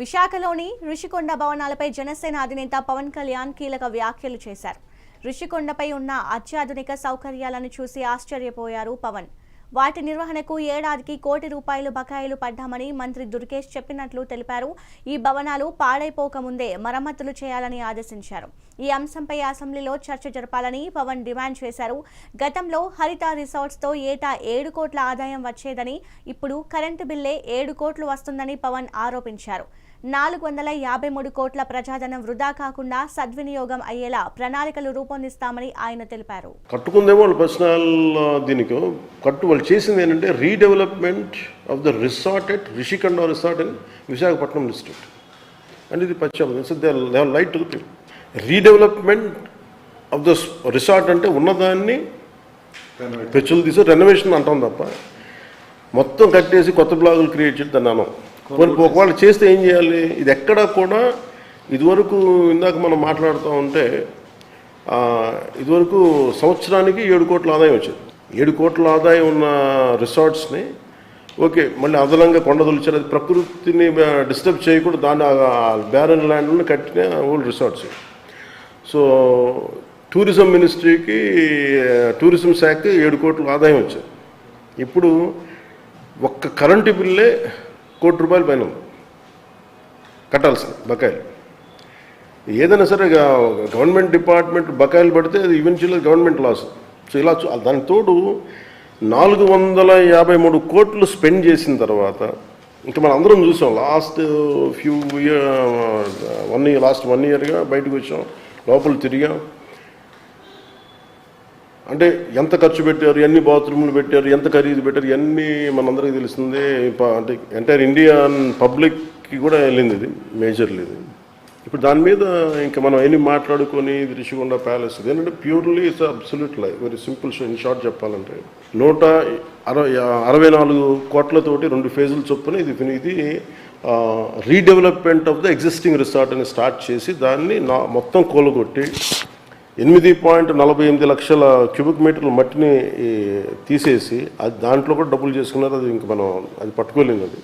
విశాఖలోని ఋషికొండ భవనాలపై జనసేన అధినేత పవన్ కళ్యాణ్ కీలక వ్యాఖ్యలు చేశారు. ఋషికొండపై ఉన్న అత్యాధునిక సౌకర్యాలను చూసి ఆశ్చర్యపోయారు పవన్. వాటి నిర్వహణకు ఏడాదికి కోటి రూపాయలు బకాయిలు పడ్డామని మంత్రి దుర్గేష్ చెప్పినట్లు తెలిపారు. ఈ భవనాలు పాడైపోకముందే మరమ్మతులు చేయాలని ఆదేశించారు. ఈ అంశంపై అసెంబ్లీలో చర్చ జరపాలని పవన్ డిమాండ్ చేశారు. గతంలో హరిత రిసార్ట్స్తో ఏటా ఏడు కోట్ల ఆదాయం వచ్చేదని ఇప్పుడు కరెంటు బిల్లే ఏడు కోట్లు వస్తుందని పవన్ ఆరోపించారు. నాలుగు వందల యాభై మూడు కోట్ల ప్రజాధనం వృధా కాకుండా సద్వినియోగం అయ్యేలా ప్రణాళికలు రూపొందిస్తామని ఆయన తెలిపారు. కట్టుకుందేమో వాళ్ళ పర్సనల్ కట్టుకు కట్టు వాళ్ళు చేసింది ఏంటంటే redevelopment of the resort at Rushikonda resort in Visakhapatnam district and ఇది పశ్చిమ so they they light to people redevelopment of the resort అంటే ఉన్నదాన్ని పెచ్చులు తీసి రెనోవేషన్ అంటాం తప్ప మొత్తం కట్టేసి కొత్త బ్లాగులు క్రియేట్ చేసి దాన్ని అనం పోనీ ఒకవేళ చేస్తే ఏం చేయాలి? ఇది ఎక్కడా కూడా ఇదివరకు ఇందాక మనం మాట్లాడుతూ ఉంటే ఇదివరకు సంవత్సరానికి ఏడు కోట్ల ఆదాయం వచ్చేది. ఏడు కోట్ల ఆదాయం ఉన్న రిసార్ట్స్ని ఓకే మళ్ళీ అదనంగా కొండ తొలిచారు అది ప్రకృతిని డిస్టర్బ్ చేయకుండా దాన్ని బ్యారన్ ల్యాండ్లను కట్టిన ఓల్డ్ రిసార్ట్స్. సో టూరిజం మినిస్ట్రీకి టూరిజం శాఖకి ఏడు కోట్ల ఆదాయం వచ్చింది. ఇప్పుడు ఒక్క కరెంటు బిల్లే కోటి రూపాయల పైన ఉంది. కట్టాల్సింది బకాయిలు. ఏదైనా సరే గవర్నమెంట్ డిపార్ట్మెంట్ బకాయిలు పడితే అది ఈవెన్చువల్గా గవర్నమెంట్ లాస్ సో ఇలా చూ- నాలుగు వందల యాభై మూడు కోట్లు స్పెండ్ చేసిన తర్వాత ఇంకా మనం అందరం చూసాం last few year one year last one ఇయర్గా బయటకు వచ్చాం లోపల తిరిగాం. అంటే ఎంత ఖర్చు పెట్టారు ఎన్ని బాత్రూమ్లు పెట్టారు ఎంత ఖరీదు పెట్టారు ఇవన్నీ మనందరికీ తెలుస్తుంది. ప- అంటే ఎంటైర్ ఇండియన్ పబ్లిక్కి కూడా వెళ్ళింది ఇది మేజర్లీ ఇది. ఇప్పుడు దాని మీద ఇంకా మనం ఎన్ని మాట్లాడుకొని ఇది రిషికొండ ప్యాలెస్ ఇది. ఏంటంటే purely it's absolute life very simple in short చెప్పాలంటే. నూట అరవై అరవై నాలుగు కోట్లతోటి రెండు ఫేజులు చొప్పున ఇది ఇది redevelopment of the existing resort అని స్టార్ట్ చేసి దాన్ని నా మొత్తం కూలగొట్టి ఎనిమిది పాయింట్ నలభై ఎనిమిది లక్షల క్యూబిక్ మీటర్ల మట్టిని తీసేసి అది దాంట్లో కూడా డబ్బులు చేసుకున్నారు. అది ఇంక మనం అది పట్టుకోలేము అది